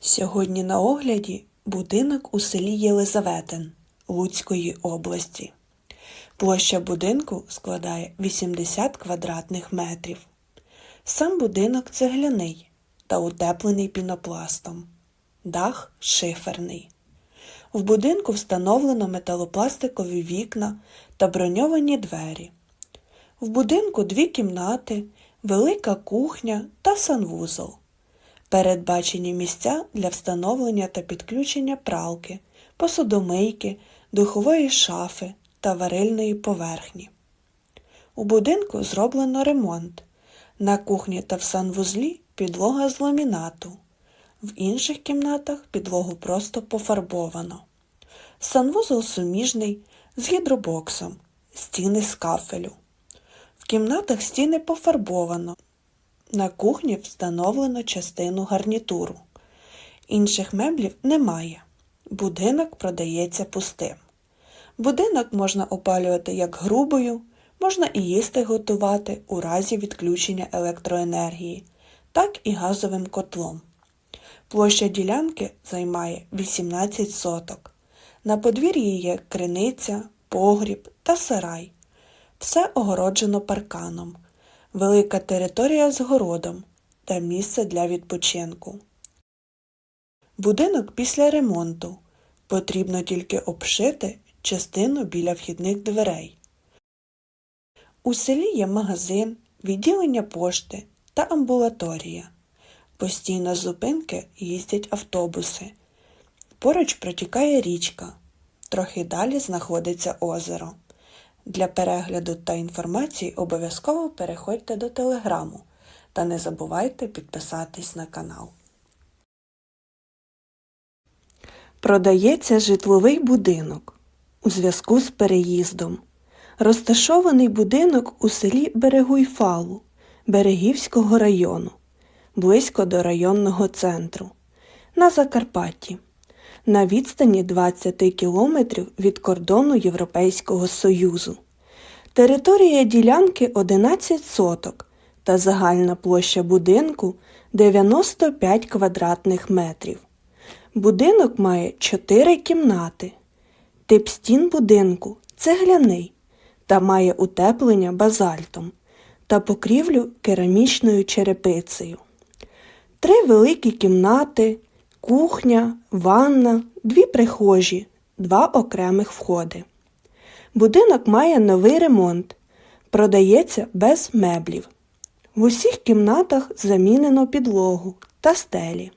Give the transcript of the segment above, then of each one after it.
Сьогодні на огляді будинок у селі Єлизаветин Луцької області. Площа будинку складає 80 квадратних метрів. Сам будинок цегляний та утеплений пінопластом. Дах шиферний. В будинку встановлено металопластикові вікна та броньовані двері. В будинку дві кімнати, велика кухня та санвузол. Передбачені місця для встановлення та підключення пралки, посудомийки, духової шафи та варильної поверхні. У будинку зроблено ремонт. На кухні та в санвузлі підлога з ламінату. В інших кімнатах підлогу просто пофарбовано. Санвузол суміжний з гідробоксом, стіни з кафелю. В кімнатах стіни пофарбовано. На кухні встановлено частину гарнітуру. Інших меблів немає. Будинок продається пустим. Будинок можна опалювати як грубою, можна і їсти готувати у разі відключення електроенергії, так і газовим котлом. Площа ділянки займає 18 соток. На подвір'ї є криниця, погріб та сарай. Все огороджено парканом. Велика територія з городом та місце для відпочинку. Будинок після ремонту. Потрібно тільки обшити частину біля вхідних дверей. У селі є магазин, відділення пошти та амбулаторія. Постійно з зупинки їздять автобуси. Поруч протікає річка. Трохи далі знаходиться озеро. Для перегляду та інформації обов'язково переходьте до телеграму та не забувайте підписатись на канал. Продається житловий будинок у зв'язку з переїздом. Розташований будинок у селі Берегуйфалу Берегівського району, близько до районного центру, на Закарпатті, на відстані 20 кілометрів від кордону Європейського Союзу. Територія ділянки 11 соток та загальна площа будинку 95 квадратних метрів. Будинок має 4 кімнати. Тип стін будинку цегляний та має утеплення базальтом та покрівлю керамічною черепицею. Три великі кімнати, кухня, ванна, дві прихожі, два окремих входи. Будинок має новий ремонт, продається без меблів. В усіх кімнатах замінено підлогу та стелі.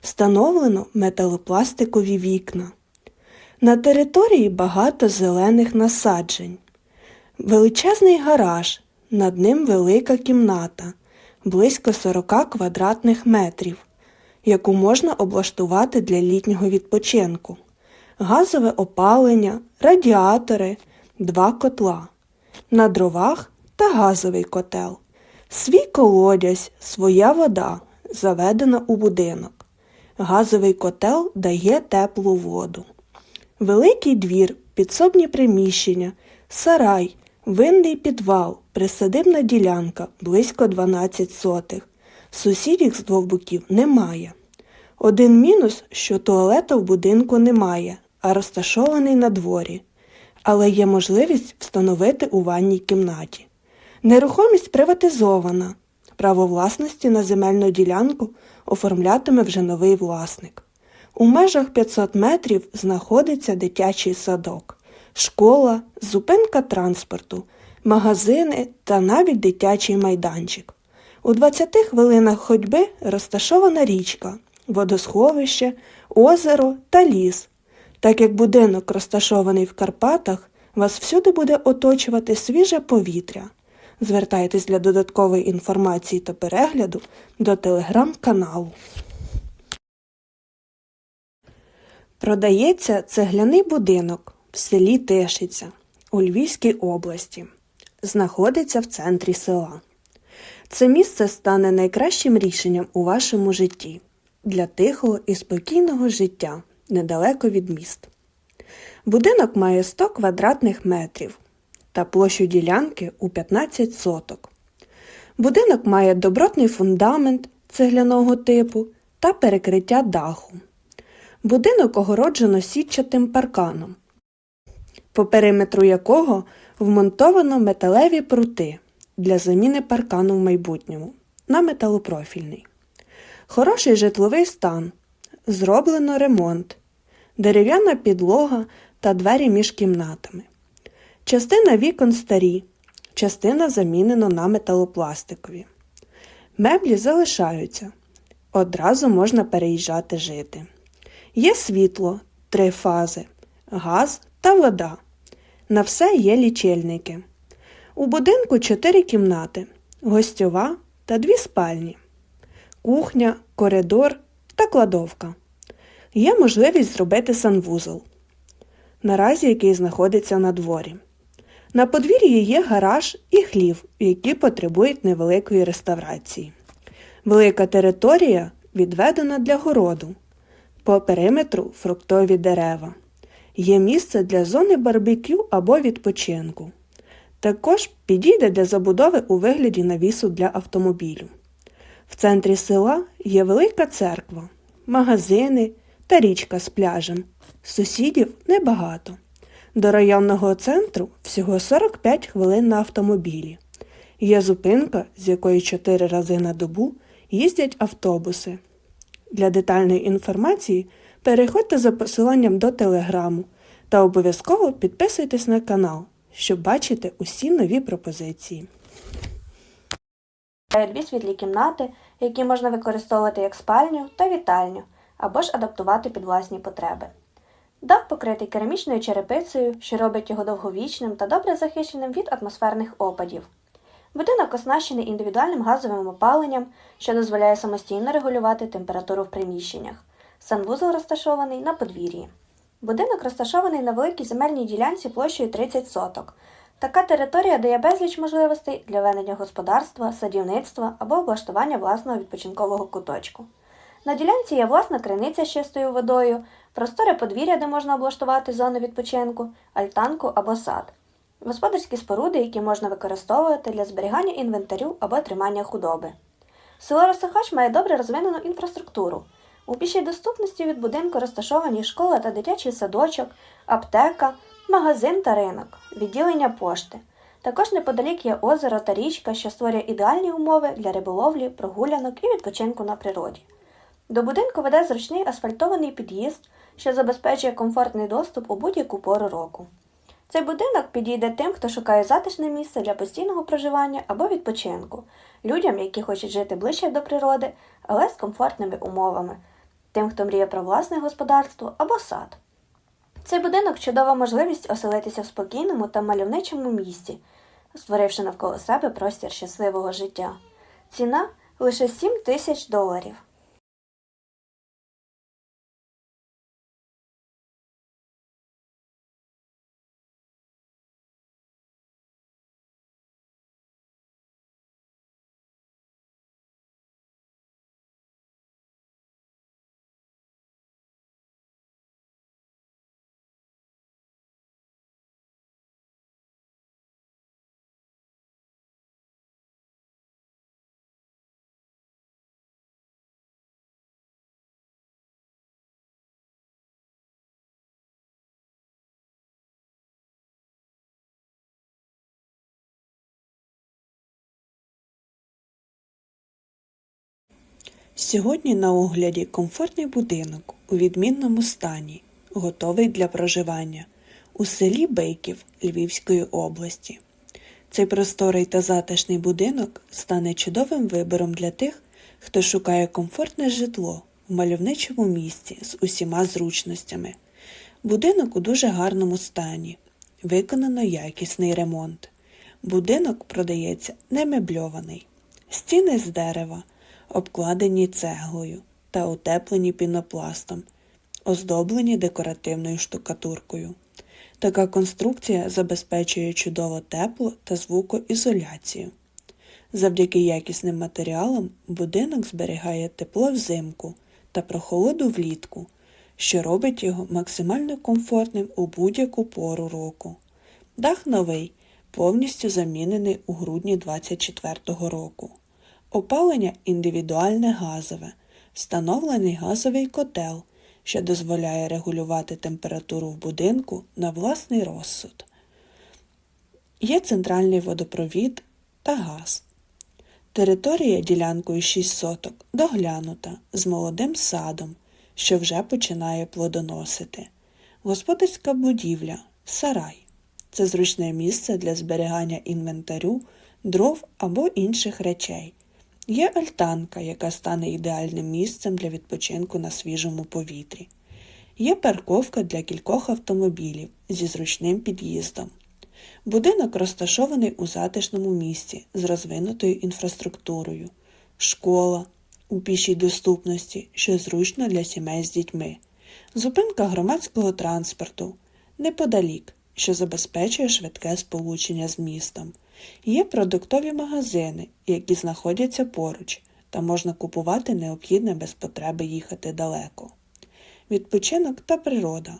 Встановлено металопластикові вікна. На території багато зелених насаджень. Величезний гараж, над ним велика кімната, близько 40 квадратних метрів, яку можна облаштувати для літнього відпочинку, газове опалення, радіатори, два котла, на дровах та газовий котел, свій колодязь, своя вода, заведена у будинок. Газовий котел дає теплу воду. Великий двір, підсобні приміщення, сарай, винний підвал, присадибна ділянка близько 12 сотих. Сусідів з двох боків немає. Один мінус, що туалета в будинку немає, а розташований на дворі. Але є можливість встановити у ванній кімнаті. Нерухомість приватизована. Право власності на земельну ділянку оформлятиме вже новий власник. У межах 500 метрів знаходиться дитячий садок, школа, зупинка транспорту, магазини та навіть дитячий майданчик. У 20 хвилинах ходьби розташована річка, водосховище, озеро та ліс. Так як будинок розташований в Карпатах, вас всюди буде оточувати свіже повітря. Звертайтесь для додаткової інформації та перегляду до телеграм-каналу. Продається цегляний будинок в селі Тишиця у Львівській області. Знаходиться в центрі села. Це місце стане найкращим рішенням у вашому житті для тихого і спокійного життя недалеко від міст. Будинок має 100 квадратних метрів та площу ділянки у 15 соток. Будинок має добротний фундамент цегляного типу та перекриття даху. Будинок огороджено сітчатим парканом, по периметру якого вмонтовано металеві прути для заміни паркану в майбутньому на металопрофільний. Хороший житловий стан, зроблено ремонт, дерев'яна підлога та двері між кімнатами. Частина вікон старі, частина замінено на металопластикові. Меблі залишаються. Одразу можна переїжджати жити. Є світло, три фази, газ та вода. На все є лічильники. У будинку чотири кімнати, гостьова та дві спальні, кухня, коридор та кладовка. Є можливість зробити санвузол, наразі який знаходиться на дворі. На подвір'ї є гараж і хлів, які потребують невеликої реставрації. Велика територія відведена для городу. По периметру фруктові дерева. Є місце для зони барбекю або відпочинку. Також підійде для забудови у вигляді навісу для автомобілю. В центрі села є велика церква, магазини та річка з пляжем. Сусідів небагато. До районного центру всього 45 хвилин на автомобілі. Є зупинка, з якої 4 рази на добу їздять автобуси. Для детальної інформації переходьте за посиланням до телеграму та обов'язково підписуйтесь на канал, щоб бачити усі нові пропозиції. Дві світлі кімнати, які можна використовувати як спальню та вітальню, або ж адаптувати під власні потреби. Дах покритий керамічною черепицею, що робить його довговічним та добре захищеним від атмосферних опадів. Будинок оснащений індивідуальним газовим опаленням, що дозволяє самостійно регулювати температуру в приміщеннях. Санвузол розташований на подвір'ї. Будинок розташований на великій земельній ділянці площею 30 соток. Така територія дає безліч можливостей для ведення господарства, садівництва або облаштування власного відпочинкового куточку. На ділянці є власна криниця з чистою водою, просторе подвір'я, де можна облаштувати зону відпочинку, альтанку або сад, господарські споруди, які можна використовувати для зберігання інвентарю або тримання худоби. Село Росахач має добре розвинену інфраструктуру. У пішій доступності від будинку розташовані школа та дитячий садочок, аптека, магазин та ринок, відділення пошти. Також неподалік є озеро та річка, що створює ідеальні умови для риболовлі, прогулянок і відпочинку на природі. До будинку веде зручний асфальтований під'їзд, що забезпечує комфортний доступ у будь-яку пору року. Цей будинок підійде тим, хто шукає затишне місце для постійного проживання або відпочинку, людям, які хочуть жити ближче до природи, але з комфортними умовами, тим, хто мріє про власне господарство або сад. Цей будинок чудова можливість оселитися в спокійному та мальовничому місці, створивши навколо себе простір щасливого життя. Ціна лише 7 тисяч доларів. Сьогодні на огляді комфортний будинок у відмінному стані, готовий для проживання у селі Бейків Львівської області. Цей просторий та затишний будинок стане чудовим вибором для тих, хто шукає комфортне житло в мальовничому місці з усіма зручностями. Будинок у дуже гарному стані, виконано якісний ремонт. Будинок продається не мебльований, стіни з дерева обкладені цеглою та утеплені пінопластом, оздоблені декоративною штукатуркою. Така конструкція забезпечує чудово тепло та звукоізоляцію. Завдяки якісним матеріалам будинок зберігає тепло взимку та прохолоду влітку, що робить його максимально комфортним у будь-яку пору року. Дах новий, повністю замінений у грудні 2024 року. Опалення індивідуальне газове, встановлений газовий котел, що дозволяє регулювати температуру в будинку на власний розсуд. Є центральний водопровід та газ. Територія ділянкою 6 соток доглянута з молодим садом, що вже починає плодоносити. Господарська будівля сарай. Це зручне місце для зберігання інвентарю, дров або інших речей. Є альтанка, яка стане ідеальним місцем для відпочинку на свіжому повітрі. Є парковка для кількох автомобілів зі зручним під'їздом. Будинок розташований у затишному місці з розвинутою інфраструктурою, школа у пішій доступності, що зручно для сімей з дітьми, зупинка громадського транспорту неподалік, що забезпечує швидке сполучення з містом. Є продуктові магазини, які знаходяться поруч, та можна купувати необхідне без потреби їхати далеко. Відпочинок та природа.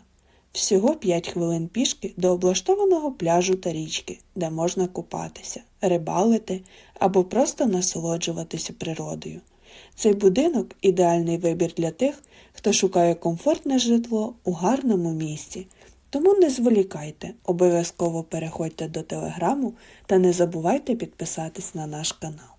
Всього 5 хвилин пішки до облаштованого пляжу та річки, де можна купатися, рибалити або просто насолоджуватися природою. Цей будинок ідеальний вибір для тих, хто шукає комфортне житло у гарному місці. Тому не зволікайте, обов'язково переходьте до телеграму та не забувайте підписатись на наш канал.